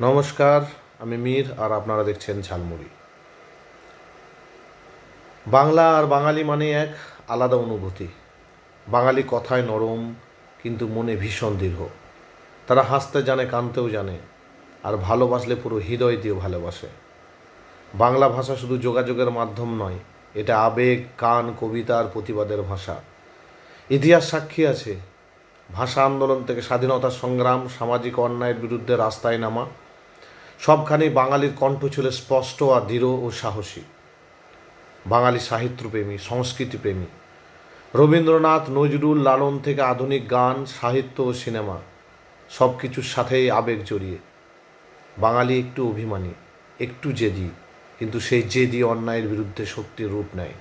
নমস্কার, আমি মীর আর আপনারা দেখছেন ঝালমুড়ি। বাংলা আর বাঙালি মানে এক আলাদা অনুভূতি। বাঙালি কথায় নরম, কিন্তু মনে ভীষণ দীর্ঘ তারা হাসতে জানে, কানতেও জানে, আর ভালোবাসলে পুরো হৃদয় দিয়ে ভালোবাসে। বাংলা ভাষা শুধু যোগাযোগের মাধ্যম নয়, এটা আবেগ, কান, কবিতা আর প্রতিবাদের ভাষা। ইতিহাস সাক্ষী আছে। ভাষা আন্দোলন থেকে স্বাধীনতা সংগ্রাম, সামাজিক অন্যায়ের বিরুদ্ধে রাস্তায় নামা সবখানেই বাঙালির কণ্ঠ ছিল স্পষ্ট আর দৃঢ় ও সাহসী। বাঙালি সাহিত্যপ্রেমী, সংস্কৃতিপ্রেমী। রবীন্দ্রনাথ, নজরুল লালন থেকে আধুনিক গান, সাহিত্য ও সিনেমা সব কিছুর সাথেই আবেগ জড়িয়ে। বাঙালি একটু অভিমানী, একটু জেদি, কিন্তু সেই জেদি অন্যায়ের বিরুদ্ধে শক্তির রূপ নেয়।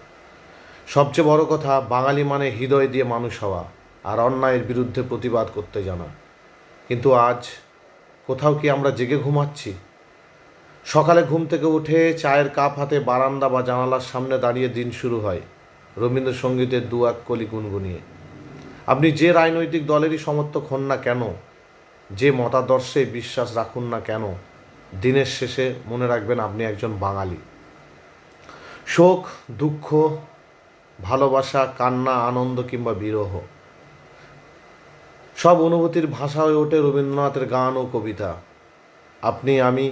সবচেয়ে বড় কথা, বাঙালি মানে হৃদয় দিয়ে মানুষ হওয়া আর অন্যায়ের বিরুদ্ধে প্রতিবাদ করতে জানা। কিন্তু আজ কোথাও কি আমরা জেগে ঘুমাচ্ছি? সকালে ঘুম থেকে উঠে চায়ের কাপ হাতে বারান্দা বা জানালার সামনে দাঁড়িয়ে দিন শুরু হয়। রবীন্দ্রসঙ্গীতের দু এক কলি গুনগুনিয়ে। আপনি যে রাজনৈতিক দলেরই সমর্থক হন না কেন, যে মতাদর্শে বিশ্বাস রাখুন না কেন, দিনের শেষে মনে রাখবেন আপনি একজন বাঙালি। শোক, দুঃখ, ভালোবাসা, কান্না, আনন্দ কিংবা বিরহ, সব অনুভূতির ভাষা হয়ে ওঠে রবীন্দ্রনাথের গান ও কবিতা। আপনি, আমি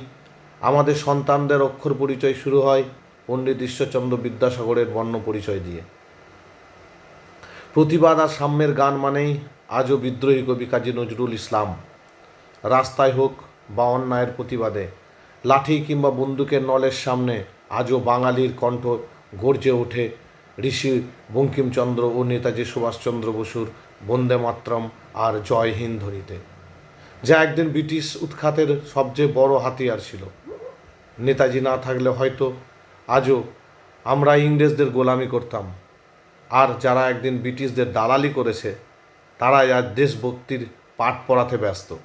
আমাদের সন্তানদের অক্ষর পরিচয় শুরু হয় পণ্ডিত ঈশ্বরচন্দ্র বিদ্যাসাগরের বর্ণ পরিচয় দিয়ে। প্রতিবাদ আর সাম্যের গান মানেই আজও বিদ্রোহী কবি কাজী নজরুল ইসলাম। রাস্তায় হোক বা অন্যায়ের প্রতিবাদে, লাঠি কিংবা বন্দুকের নলের সামনে আজও বাঙালির কণ্ঠ গর্জে ওঠে ঋষি বঙ্কিমচন্দ্র ও নেতাজি সুভাষচন্দ্র বসুর বন্দে মাতরম আর জয় হিন্দ ধ্বনিতে যা একদিন ব্রিটিশ উৎখাতের সবচেয়ে বড় হাতিয়ার ছিল। নেতাজি না থাকলে হয়তো আজও আমরা ইংরেজদের গোলামি করতাম। আর যারা একদিন ব্রিটিশদের দালালি করেছে, তারাই আজ দেশভক্তির পাঠ পড়াতে ব্যস্ত।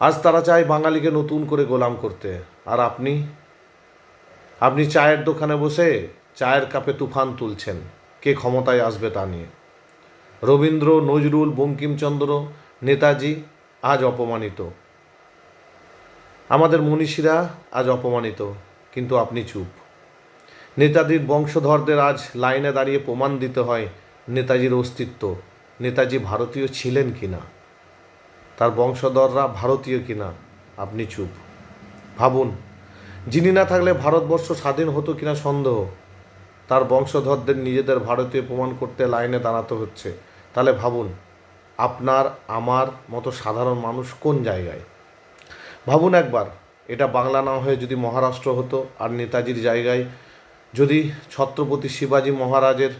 আজ তারা চায় বাঙালিকে নতুন করে গোলাম করতে। আর আপনি? আপনি চায়ের দোকানে বসে চায়ের কাপে তুফান তুলছেন। কে ক্ষমতায় আসবে তা নিয়ে? রবীন্দ্র, নজরুল, বঙ্কিমচন্দ্র, নেতাজি আজ অপমানিত। আমাদের মনীষীরা আজ অপমানিত, কিন্তু আপনি চুপ। নেতাজির বংশধরদের আজ লাইনে দাঁড়িয়ে প্রমাণ দিতে হয় নেতাজির অস্তিত্ব, নেতাজি ভারতীয় ছিলেন কি না তার বংশধররা ভারতীয় কি না আপনি চুপ। ভাবুন, যিনি না থাকলে ভারতবর্ষ স্বাধীন হতো কিনা সন্দেহ, তার বংশধরদের নিজেদের ভারতীয় প্রমাণ করতে লাইনে দাঁড়াতে হচ্ছে। তাহলে ভাবুন, আপনার, আমার মতো সাধারণ মানুষ কোন জায়গায়? ভাবুন একবার, এটা বাংলা না হয়ে যদি মহারাষ্ট্র হতো আর নেতাজির জায়গায় যদি ছত্রপতি শিবাজী মহারাজের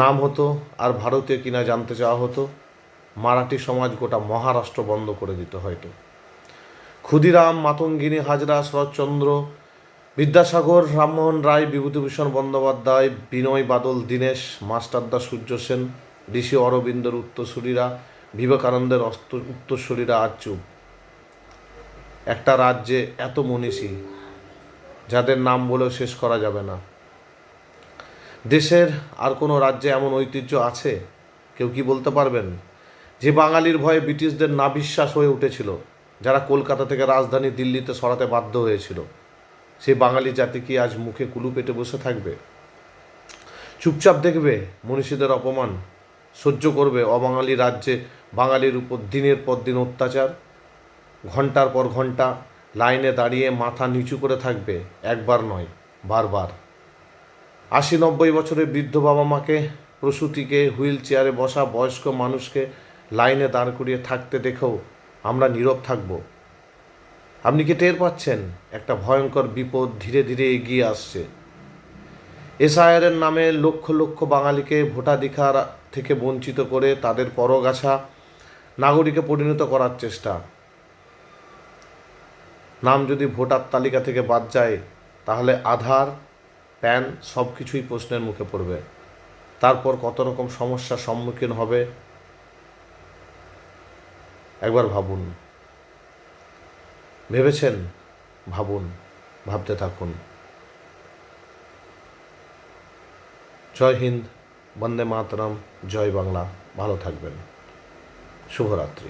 নাম হতো আর ভারতীয় কিনা জানতে চাওয়া হতো, মারাঠি সমাজ গোটা মহারাষ্ট্র বন্ধ করে দিত হয়তো। ক্ষুদিরাম, মাতঙ্গিনী, হাজরা, শরৎচন্দ্র, বিদ্যাসাগর, রামমোহন রায়, বিভূতিভূষণ বন্দ্যোপাধ্যায়, বিনয় বাদল, দীনেশ, মাস্টারদা সূর্য সেন ঋষি অরবিন্দের উত্তরসূরিরা, বিবেকানন্দের উত্তরসূরিরা আজ চুপ। একটা রাজ্যে এত মনীষী, যাদের নাম বলেও শেষ করা যাবে না। দেশের আর কোনো রাজ্যে এমন ঐতিহ্য আছে? কেউ কি বলতে পারবেন? যে বাঙালির ভয়ে ব্রিটিশদের না বিশ্বাস হয়ে উঠেছিল, যারা কলকাতা থেকে রাজধানী দিল্লিতে সরাতে বাধ্য হয়েছিল। সেই বাঙালি জাতি কি আজ মুখে কুলু পেটে বসে থাকবে? চুপচাপ দেখবে মনীষীদের অপমান, সহ্য করবে অবাঙালি রাজ্যে বাঙালির উপর দিনের পর দিন অত্যাচার? ঘণ্টার পর ঘণ্টা লাইনে দাঁড়িয়ে মাথা নিচু করে থাকবে, একবার নয়, বারবার। আশি নব্বই বছরের বৃদ্ধ বাবা মাকে, প্রসূতিকে, হুইল চেয়ারে বসা বয়স্ক মানুষকে লাইনে দাঁড় করিয়ে থাকতে দেখেও আমরা নীরব থাকব। আপনি কি টের পাচ্ছেন? একটা ভয়ঙ্কর বিপদ ধীরে ধীরে এগিয়ে আসছে। এসআইআরের নামে লক্ষ লক্ষ বাঙালিকে ভোটাধিকার থেকে বঞ্চিত করে তাদের পরগাছা নাগরিকে পরিণত করার চেষ্টা। নাম যদি ভোটার তালিকা থেকে বাদ যায়, তাহলে আধার, প্যান সব কিছুই প্রশ্নের মুখে পড়বে। তারপর কত রকম সমস্যার সম্মুখীন হবে, একবার ভাবুন। ভেবেছেন? ভাবুন, ভাবতে থাকুন। জয় হিন্দ, বন্দে মাতরম, জয় বাংলা। ভালো থাকবেন। শুভরাত্রি।